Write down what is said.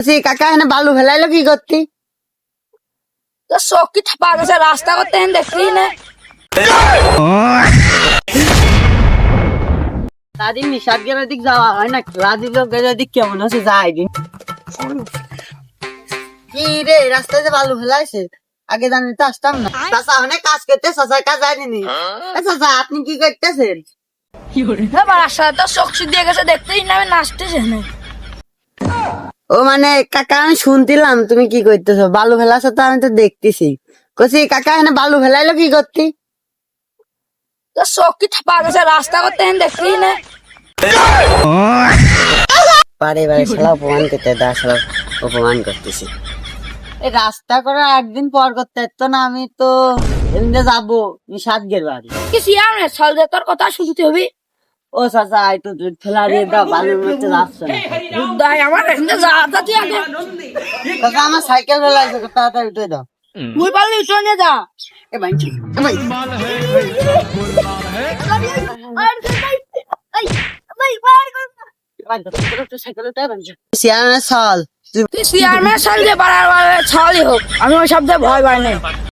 কাকা বালু ফেলাইলো কি করতি? তো চোখ থাপা গেছে রাস্তা করতে দেখলি না? দাদি নিষাদ গেলে দিক যাওয়া হয় না? রাজীব লোকের দিক কেমন আছে যাই দিন। কি রে রাস্তায় যে বালু ফেলাইছে আগে জানি তো আসতাম না। চাষা অনেক কাজ করতে চাষার কাজ জানিনি চাষা আপনি কি করতেছেন এবার রাস্তায় তো চোখ দিয়ে গেছে দেখতেই না আমি নাচতেছে না ও মানে কাকা আমি শুনতিলাম তুমি কি করতেছো? বালু ফেলাছো তো আমি তো দেখতেছি। কছি কাকা এখানে বালু ফেলাইলো কি করতি? তো কি থাপা গেছে? রাস্তা করতে দেখলি না? বারে বারে শালা অপমান করতে দা শালা অপমান করতেছি। এই রাস্তা করার একদিন পর করতে পারতো না আমি তো এমনি যাব নিষাদ গের বাড়ি। কি সিয়াম যে তোর কথা শুনতে হবে। ও চাচা তো দুধ ফেলা দিয়ে বুদ্ধাই আমার আমার সাইকেল ফেলাইছে তাড়াতাড়ি উঠে দাও তুই পারলে উঠে নিয়ে যা এ ভাই এ ভাই আমি ওই শব্দে ভয় পাই